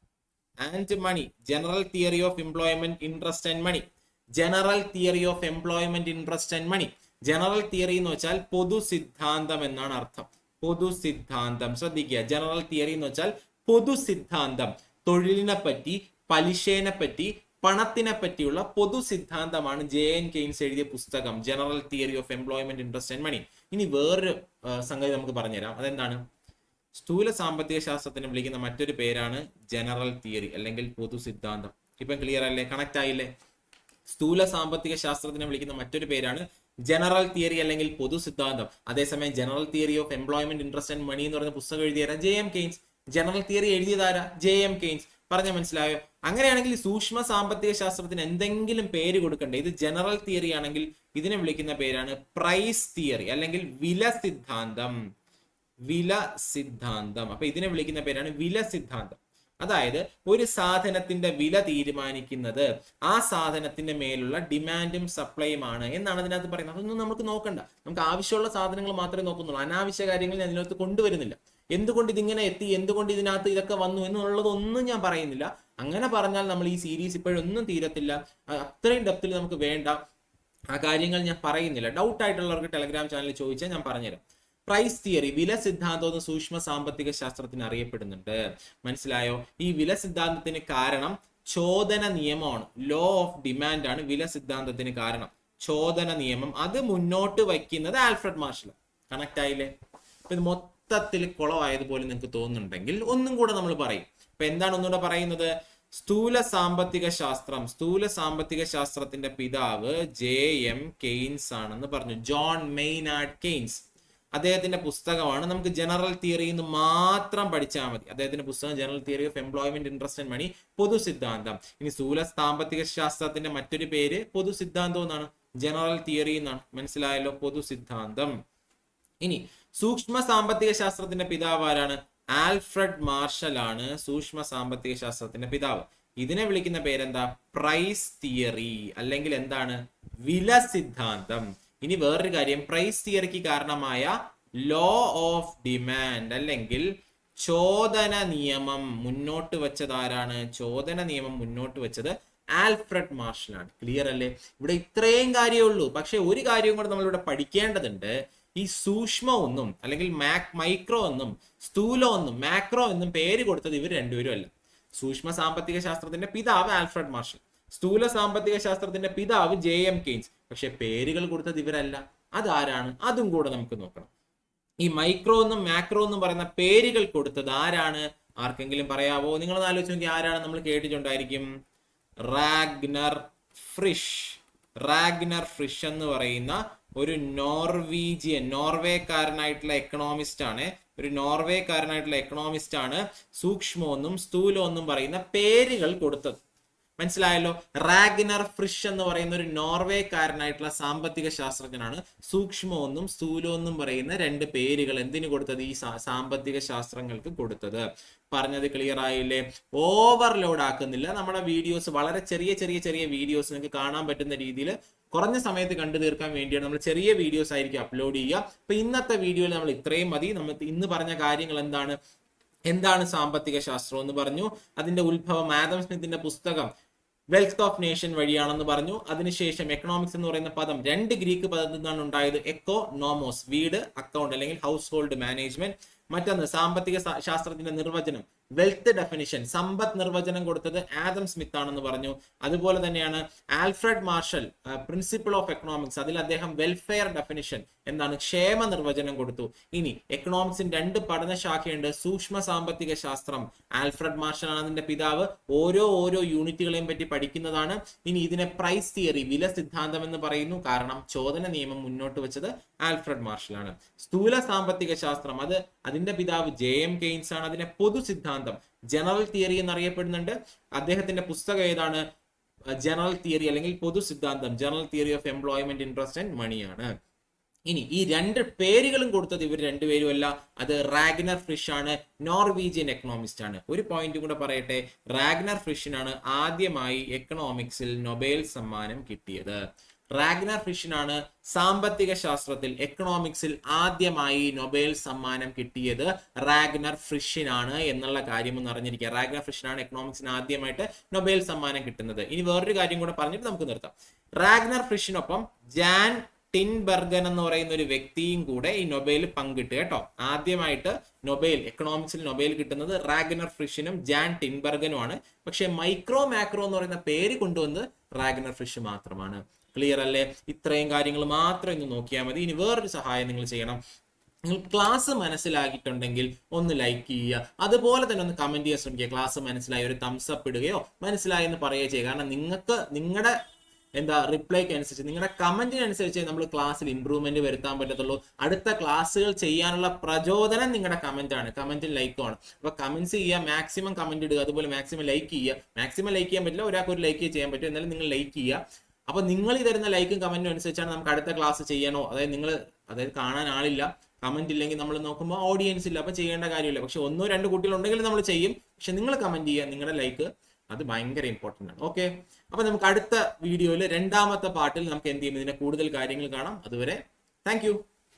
and money general theory of employment interest and money general theory of employment interest and money general theory എന്ന് വെച്ചാൽ പൊതു സിദ്ധാന്തം എന്നാണ് അർത്ഥം. പൊതു സിദ്ധാന്തം. ശ്രദ്ധിക്കുക. ജനറൽ തിയറി എന്ന് വെച്ചാൽ പൊതു സിദ്ധാന്തം. തൊഴിലിനെ പറ്റി പലിശേനെ പറ്റി പണത്തിനെ പറ്റിയുള്ള പൊതു സിദ്ധാന്തമാണ് ജെ എൻ കെയ്ൻസ് എഴുതിയ പുസ്തകം. General theory of employment interest and money ഇനി വേറൊരു സംഗതി നമുക്ക് പറഞ്ഞുതരാം. അതെന്താണ്? സ്ഥൂല സാമ്പത്തിക ശാസ്ത്രത്തിന് വിളിക്കുന്ന മറ്റൊരു പേരാണ് ജനറൽ തിയറി അല്ലെങ്കിൽ പൊതു സിദ്ധാന്തം. ഇപ്പം ക്ലിയർ അല്ലേ? കണക്ട് ആയില്ലേ? സ്ഥൂല സാമ്പത്തിക ശാസ്ത്രത്തിന് വിളിക്കുന്ന മറ്റൊരു പേരാണ് ജനറൽ തിയറി അല്ലെങ്കിൽ പൊതു സിദ്ധാന്തം. അതേസമയം general theory of employment interest and money എന്ന് പറയുന്ന പുസ്തകം എഴുതിയാരാ J M Keynes general theory എഴുതിയതാരാ J M Keynes പറഞ്ഞ മനസ്സിലായോ? അങ്ങനെയാണെങ്കിൽ സൂക്ഷ്മ സാമ്പത്തിക ശാസ്ത്രത്തിന് എന്തെങ്കിലും പേര് കൊടുക്കണ്ടേ? ഇത് ജനറൽ തിയറി ആണെങ്കിൽ ഇതിനെ വിളിക്കുന്ന പേരാണ് പ്രൈസ് തിയറി അല്ലെങ്കിൽ വില സിദ്ധാന്തം. വില സിദ്ധാന്തം അപ്പൊ ഇതിനെ വിളിക്കുന്ന പേരാണ് വില സിദ്ധാന്തം അതായത് ഒരു സാധനത്തിന്റെ വില തീരുമാനിക്കുന്നത് ആ സാധനത്തിന്റെ മേലുള്ള ഡിമാൻഡും സപ്ലൈയും ആണ് എന്നാണ് അതിനകത്ത് പറയുന്നത്. അതൊന്നും നമുക്ക് നോക്കണ്ട. നമുക്ക് ആവശ്യമുള്ള സാധനങ്ങൾ മാത്രമേ നോക്കുന്നുള്ളൂ. അനാവശ്യ കാര്യങ്ങൾ ഞാൻ ഇതിനകത്ത് കൊണ്ടുവരുന്നില്ല. എന്തുകൊണ്ട് ഇതിങ്ങനെ എത്തി? എന്തുകൊണ്ട് ഇതിനകത്ത് ഇതൊക്കെ വന്നു എന്നുള്ളതൊന്നും ഞാൻ പറയുന്നില്ല. അങ്ങനെ പറഞ്ഞാൽ നമ്മൾ ഈ സീരീസ് ഇപ്പോഴൊന്നും തീരത്തില്ല. അത്രയും ഡെപ്തിൽ നമുക്ക് വേണ്ട ആ കാര്യങ്ങൾ ഞാൻ പറയുന്നില്ല. ഡൗട്ട് ആയിട്ടുള്ളവർക്ക് ടെലഗ്രാം ചാനലിൽ ചോദിച്ചാൽ ഞാൻ പറഞ്ഞുതരാം. പ്രൈസ് തിയറി വില സിദ്ധാന്തം എന്ന് സൂക്ഷ്മ സാമ്പത്തിക ശാസ്ത്രത്തിന് അറിയപ്പെടുന്നുണ്ട്. മനസ്സിലായോ? ഈ വില സിദ്ധാന്തത്തിന് കാരണം ചോദന നിയമമാണ്. ലോ ഓഫ് ഡിമാൻഡ് ആണ് വില സിദ്ധാന്തത്തിന് കാരണം. ചോദന നിയമം. അത് മുന്നോട്ട് വയ്ക്കുന്നത് ആൽഫ്രഡ് മാർഷൽ കണക്ട് ആയില്ലേ? ഇപ്പൊ ഇത് മൊത്തത്തിൽ കുളമായതുപോലെ നിങ്ങൾക്ക് തോന്നുന്നുണ്ടെങ്കിൽ ഒന്നും കൂടെ നമ്മൾ പറയും. ഇപ്പൊ എന്താണ് ഒന്നുകൂടെ പറയുന്നത്? സ്ഥൂല സാമ്പത്തിക ശാസ്ത്രം. സ്ഥൂല സാമ്പത്തിക ശാസ്ത്രത്തിന്റെ പിതാവ് ജെ എം കെയ്ൻസ് ആണെന്ന് പറഞ്ഞു. John Maynard Keynes. അദ്ദേഹത്തിന്റെ പുസ്തകമാണ്. നമുക്ക് ജനറൽ തിയറി എന്ന് മാത്രം പഠിച്ചാൽ മതി. അദ്ദേഹത്തിന്റെ പുസ്തകം general theory of employment interest and money പൊതു സിദ്ധാന്തം ഇനി സ്ഥൂല സാമ്പത്തിക ശാസ്ത്രത്തിന്റെ മറ്റൊരു പേര് പൊതു സിദ്ധാന്തം എന്നാണ്. ജനറൽ തിയറി എന്നാണ്. മനസ്സിലായല്ലോ? പൊതു സിദ്ധാന്തം ഇനി സൂക്ഷ്മ സാമ്പത്തിക ശാസ്ത്രത്തിന്റെ പിതാവ് ആരാണ്? ആൽഫ്രഡ് മാർഷൽ ആണ് സൂക്ഷ്മ സാമ്പത്തിക ശാസ്ത്രത്തിന്റെ പിതാവ്. ഇതിനെ വിളിക്കുന്ന പേരെന്താ? Price theory. അല്ലെങ്കിൽ എന്താണ്? വില സിദ്ധാന്തം ഇനി വേറൊരു കാര്യം. പ്രൈസ് തിയറിക്ക് കാരണമായ ലോ ഓഫ് ഡിമാൻഡ് അല്ലെങ്കിൽ ചോദന നിയമം മുന്നോട്ട് വെച്ചത് ആരാണ്? ചോദന നിയമം മുന്നോട്ട് വെച്ചത് ആൽഫ്രഡ് മാർഷലാണ്. ക്ലിയർ അല്ലേ? ഇവിടെ ഇത്രയും കാര്യമേ ഉള്ളൂ. പക്ഷെ ഒരു കാര്യം കൂടെ നമ്മൾ ഇവിടെ പഠിക്കേണ്ടതുണ്ട്. ഈ സൂക്ഷ്മ ഒന്നും അല്ലെങ്കിൽ മാക് മൈക്രോ എന്നും സ്ഥൂലം ഒന്നും മാക്രോ എന്നും പേര് കൊടുത്തത് ഇവർ രണ്ടുപേരും അല്ല. സൂക്ഷ്മ സാമ്പത്തിക ശാസ്ത്രത്തിന്റെ പിതാവ് ആൽഫ്രഡ് മാർഷൽ. സ്ഥൂല സാമ്പത്തിക ശാസ്ത്രത്തിന്റെ പിതാവ് ജെ എം കെയ്ൻസ്. പക്ഷെ പേരുകൾ കൊടുത്തത് ഇവരല്ല. അതാരാണ്? അതും കൂടെ നമുക്ക് നോക്കണം. ഈ മൈക്രോ എന്നും മാക്രോ എന്നും പറയുന്ന പേരുകൾ കൊടുത്തത് ആരാണ്? ആർക്കെങ്കിലും പറയാവോ? നിങ്ങൾ ആലോചിച്ച് നോക്കി ആരാണ് നമ്മൾ കേട്ടിട്ടുണ്ടായിരിക്കും? റാഗ്നർ ഫ്രിഷ്. റാഗ്നർ ഫ്രിഷ് എന്ന് പറയുന്ന ഒരു നോർവീജിയൻ നോർവേക്കാരനായിട്ടുള്ള എക്കണോമിസ്റ്റ് ആണ്. ഒരു നോർവേക്കാരനായിട്ടുള്ള എക്കണോമിസ്റ്റ് ആണ് സൂക്ഷ്മമെന്നും സ്ഥൂലമെന്നും പറയുന്ന പേരുകൾ കൊടുത്തത്. മനസ്സിലായല്ലോ? റാഗ്നർ ഫ്രിഷ് എന്ന് പറയുന്ന ഒരു നോർവേക്കാരനായിട്ടുള്ള സാമ്പത്തിക ശാസ്ത്രജ്ഞനാണ്. സൂക്ഷ്മമെന്നും സ്ഥൂലമെന്നും പറയുന്ന രണ്ട് പേരുകൾ എന്തിനു കൊടുത്തത്? ഈ സാമ്പത്തിക ശാസ്ത്രങ്ങൾക്ക് കൊടുത്തത്. പറഞ്ഞത് ക്ലിയർ ആയില്ലേ? ഓവർലോഡ് ആക്കുന്നില്ല. നമ്മുടെ വീഡിയോസ് വളരെ ചെറിയ ചെറിയ ചെറിയ വീഡിയോസ് നിങ്ങൾക്ക് കാണാൻ പറ്റുന്ന രീതിയിൽ കുറഞ്ഞ സമയത്ത് കണ്ടു തീർക്കാൻ വേണ്ടിയാണ് നമ്മൾ ചെറിയ വീഡിയോസ് ആയിരിക്കും അപ്ലോഡ് ചെയ്യുക. അപ്പൊ ഇന്നത്തെ വീഡിയോയിൽ നമ്മൾ ഇത്രയും മതി. നമ്മൾ ഇന്ന് പറഞ്ഞ കാര്യങ്ങൾ എന്താണ്? എന്താണ് സാമ്പത്തിക ശാസ്ത്രം എന്ന് പറഞ്ഞു. അതിന്റെ ഉത്ഭവം ആദം സ്മിത്തിന്റെ പുസ്തകം വെൽത്ത് ഓഫ് നേഷൻ വഴിയാണെന്ന് പറഞ്ഞു. അതിനുശേഷം എക്കണോമിക്സ് എന്ന് പറയുന്ന പദം രണ്ട് ഗ്രീക്ക് പദത്തിൽ നിന്നാണ് ഉണ്ടായത്. എക്കോ നോമോസ് വീട് അക്കൗണ്ട് അല്ലെങ്കിൽ ഹൗസ് ഹോൾഡ് മാനേജ്മെന്റ് മറ്റൊന്ന് സാമ്പത്തിക ശാസ്ത്രത്തിന്റെ നിർവചനം. വെൽത്ത് ഡെഫിനിഷൻ സമ്പത്ത് നിർവചനം കൊടുത്തത് ആദം സ്മിത്ത് ആണെന്ന് പറഞ്ഞു. അതുപോലെ തന്നെയാണ് Alfred Marshall principle of economics അതിൽ അദ്ദേഹം വെൽഫെയർ ഡെഫിനിഷൻ എന്താണ് ക്ഷേമ നിർവചനം കൊടുത്തു. ഇനി എക്കണോമിക്സിന് രണ്ട് പഠന ശാഖയുണ്ട്. സൂക്ഷ്മ സാമ്പത്തിക ശാസ്ത്രം. ആൽഫ്രഡ് മാർഷൽ ആണ് അതിന്റെ പിതാവ്. ഓരോ ഓരോ യൂണിറ്റുകളെയും പറ്റി പഠിക്കുന്നതാണ്. ഇനി ഇതിനെ പ്രൈസ് തിയറി വില സിദ്ധാന്തം എന്ന് പറയുന്നു. കാരണം ചോദന നിയമം മുന്നോട്ട് വെച്ചത് ആൽഫ്രഡ് മാർഷലാണ് സ്ഥൂല സാമ്പത്തിക ശാസ്ത്രം അത് അതിന്റെ പിതാവ് ജെ എം കെയ്ൻസ് ആണ്. അതിനെ പൊതു സിദ്ധാന്തം ജനറൽ തിയറി എന്നറിയപ്പെടുന്നുണ്ട്. അദ്ദേഹത്തിന്റെ പുസ്തകം ഏതാണ്? ജനറൽ തിയറി അല്ലെങ്കിൽ പൊതു സിദ്ധാന്തം. General theory of employment interest and മണിയാണ് ഇനി ഈ രണ്ട് പേരുകളും കൊടുത്തത് ഇവർ രണ്ടുപേരും അല്ല. അത് റാഗ്നർ ഫ്രിഷ് ആണ് നോർവീജിയൻ എക്കണോമിസ്റ്റ് ആണ്. ഒരു പോയിന്റ് കൂടെ പറയട്ടെ. റാഗ്നർ ഫ്രിഷിനാണ് ആദ്യമായി എക്കണോമിക്സിൽ നൊബേൽ സമ്മാനം കിട്ടിയത്. റാഗ്നർ ഫ്രിഷിനാണ് സാമ്പത്തിക ശാസ്ത്രത്തിൽ എക്കണോമിക്സിൽ ആദ്യമായി നൊബേൽ സമ്മാനം കിട്ടിയത്. റാഗ്നർ ഫ്രിഷിനാണ് എന്നുള്ള കാര്യം ഒന്ന് അറിഞ്ഞിരിക്കുക. റാഗ്നർ ഫ്രിഷിനാണ് എക്കണോമിക്സിന് ആദ്യമായിട്ട് നൊബേൽ സമ്മാനം കിട്ടുന്നത്. ഇനി വേറൊരു കാര്യം കൂടെ പറഞ്ഞിട്ട് നമുക്ക് നിർത്താം. റാഗ്നർ ഫ്രിഷിനൊപ്പം ജാൻ ടിൻബർഗൻ എന്ന് പറയുന്ന ഒരു വ്യക്തിയും കൂടെ ഈ നൊബേൽ പങ്കിട്ട് കേട്ടോ. ആദ്യമായിട്ട് നൊബേൽ എക്കണോമിക്സിൽ നൊബേൽ കിട്ടുന്നത് റാഗ്നർ ഫ്രിഷിനും ജാൻ ടിൻബർഗനുമാണ് പക്ഷെ മൈക്രോ മാക്രോ എന്ന് പറയുന്ന പേര് കൊണ്ടുവന്ന് റാഗ്നർ ഫ്രിഷ് മാത്രമാണ്. ക്ലിയർ അല്ലേ? ഇത്രയും കാര്യങ്ങൾ മാത്രം ഇന്ന് നോക്കിയാൽ മതി. ഇനി വേറൊരു സഹായം നിങ്ങൾ ചെയ്യണം. നിങ്ങൾ ക്ലാസ് മനസ്സിലാക്കിയിട്ടുണ്ടെങ്കിൽ ഒന്ന് ലൈക്ക് ചെയ്യുക. അതുപോലെ തന്നെ ഒന്ന് കമന്റ് ചെയ്യാൻ ശ്രമിക്കുക. ക്ലാസ് മനസ്സിലായി ഒരു തംസപ്പ് ഇടുകയോ മനസ്സിലായി എന്ന് പറയുകയോ ചെയ്യുക. കാരണം നിങ്ങൾക്ക് നിങ്ങളുടെ എന്താ റിപ്ലൈക്ക് അനുസരിച്ച്. നിങ്ങളുടെ കമന്റിനനുസരിച്ച് നമ്മൾ ക്ലാസ്സിൽ ഇമ്പ്രൂവ്മെന്റ് വരുത്താൻ പറ്റത്തുള്ളൂ. അടുത്ത ക്ലാസ്സുകൾ ചെയ്യാനുള്ള പ്രചോദനം നിങ്ങളുടെ കമന്റ് ആണ്. കമന്റും ലൈക്കും ആണ് അപ്പൊ കമന്റ്സ് ചെയ്യുക മാക്സിമം കമന്റ് ഇടുക അതുപോലെ മാക്സിമം ലൈക്ക് ചെയ്യുക മാക്സിമം ലൈക്ക് ചെയ്യാൻ പറ്റില്ല ഒരാൾക്ക് ഒരു ലൈക്ക് ചെയ്യാൻ പറ്റും. എന്നാലും നിങ്ങൾ ലൈക്ക് ചെയ്യുക അപ്പൊ നിങ്ങൾ തരുന്ന ലൈക്കും കമന്റും അനുസരിച്ചാണ് നമുക്ക് അടുത്ത ക്ലാസ് ചെയ്യണോ? അതായത് നിങ്ങൾ അതായത് കാണാൻ ആളില്ല. കമന്റ് ഇല്ലെങ്കിൽ നമ്മൾ നോക്കുമ്പോൾ ഓഡിയൻസ് ഇല്ല. അപ്പൊ ചെയ്യേണ്ട കാര്യമില്ല. പക്ഷെ ഒന്നോ രണ്ടോ കുട്ടികളുണ്ടെങ്കിൽ നമ്മൾ ചെയ്യും. പക്ഷെ നിങ്ങൾ കമന്റ് ചെയ്യുക നിങ്ങളുടെ ലൈക്ക് അത് ഭയങ്കര ഇമ്പോർട്ടന്റ് ആണ്. ഓക്കെ അപ്പൊ നമുക്ക് അടുത്ത വീഡിയോയിൽ രണ്ടാമത്തെ പാർട്ടിൽ നമുക്ക് എന്ത് ചെയ്യും? ഇതിന്റെ കൂടുതൽ കാര്യങ്ങൾ കാണാം. അതുവരെ താങ്ക്